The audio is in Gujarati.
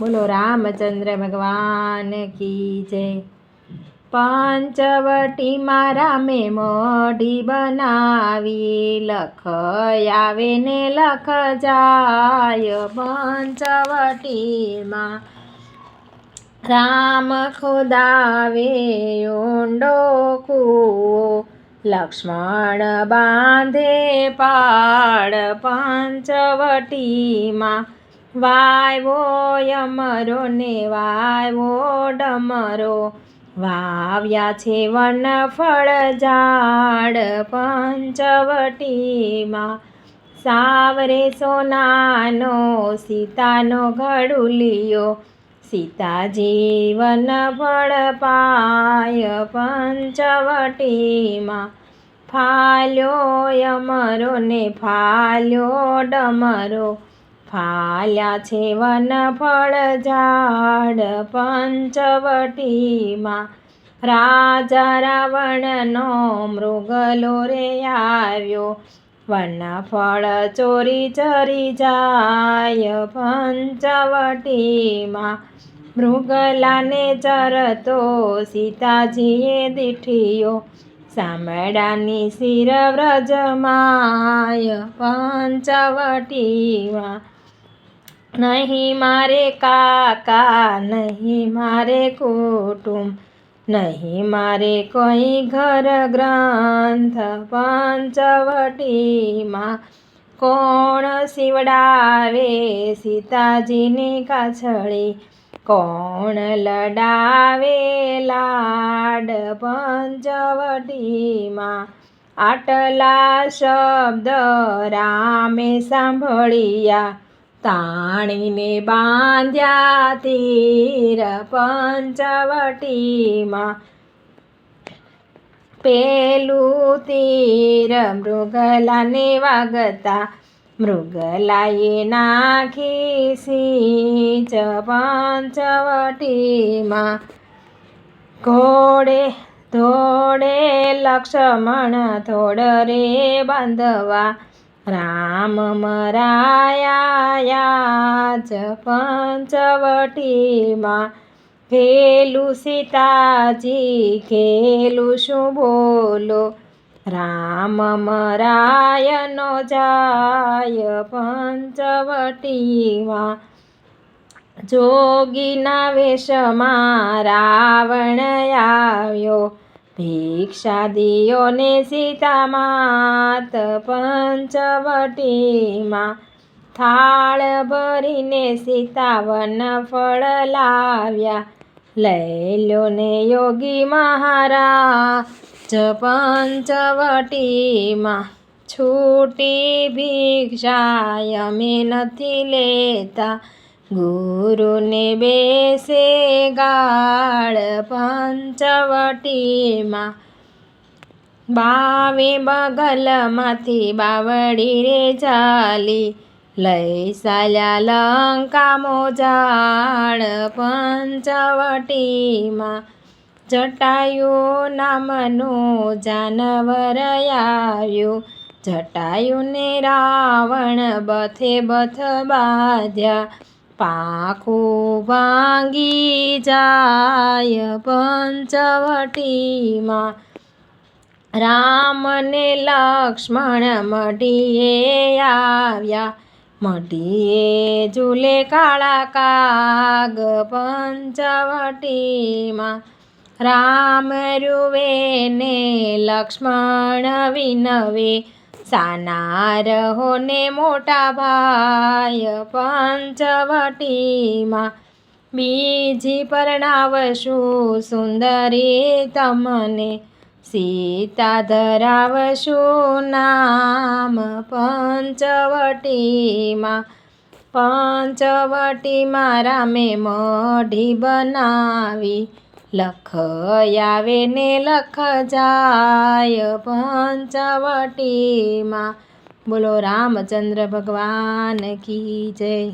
બોલો, રામચંદ્ર ભગવાન કી જય. પંચવટીમાં રામે મોઢી બનાવી લખ આવે ને લખ જાય. પંચવટીમાં રામ ખોદાવે, ઊંડો કૂવો, લક્ષ્મણ બાંધે પાડ પંચવટીમાં વાયવો યમરો ને વાયવો ડમરો. વાવ્યા છે વન ફળ ઝાડ પંચવટીમાં. સાવરે સોનાનો, સીતાનો ઘડુલિયો. સીતાજી જીવન ફળ પાય પંચવટીમાં. ફાલ્યો યમરો ને ફાલ્યો ડમરો. ફાલ્યા છે વન ફળ ઝાડ પંચવટીમાં. રાજા રાવણનો મૃગલો રે આવ્યો. વન ફળ ચોરી ચરી જાય પંચવટીમાં. મૃગલાને ચરતો સીતાજીએ દીઠિયો. સામડાની શિર વ્રજમાય પંચવટીમાં. નહીં મારે કાકા, નહીં મારે કુટુંબ, નહીં મારે કોઈ ઘર ગ્રંથ પંચવટીમાં. કોણ શિવડાવે સીતાજીની કાછળી? કોણ લડાવે લાડ પંચવટીમાં? આટલા શબ્દ રામે સાંભળ્યા. તાણીને બાંધ્યા તીર પંચવટીમાં. પેલું તીર મૃગલાને વાગતા, મૃગલાએ નાખી સિંચ પંચવટીમાં. ઘોડે, ધોડે લક્ષ્મણ થોડ રે બાંધવા રામ મરાયા પંચવટીમાં ખેલું સીતાજી ખેલું શું બોલો? રામ મરાયનો જાય પંચવટીમાં જોગીના વેશમાં રાવણ આવ્યો. ભિક્ષા દિયો ને સીતા માત પંચવટીમાં થાળ ભરીને સીતાવન ફળ લાવ્યા. લઈ ને યોગી મહારાજ પંચવટીમાં. છૂટી ભિક્ષા અમે નથી લેતા. ગુરુને બેસે ગાળ પંચવટીમાં. બાવે બગલમાંથી બાવડી રે ચાલી, લઈ સાલ્યા લંકા મોજાળ પંચવટીમાં. જટાયુ નામનું જાનવર આવ્યું જટાયુને રાવણ બથે બથ બાધ્યા. પાખું ભાંગી જાય પંચવટીમાં. રામને લક્ષ્મણ મઢીએ આવ્યા. મઢીએ ઝૂલે કાળા કાગ પંચવટીમાં. રામ રૂવે ને લક્ષ્મણ વિનવે. સાના રહો ને મોટા ભાઈ પંચવટીમાં બીજી પરણાવશું સુંદરી તમને. સીતા ધરાવશું નામ પંચવટીમાં. પંચવટીમાં રામે મઢી બનાવી લખ આવે ને લખ જાય પંચવટીમાં. બોલો રામચંદ્ર ભગવાન કી જય.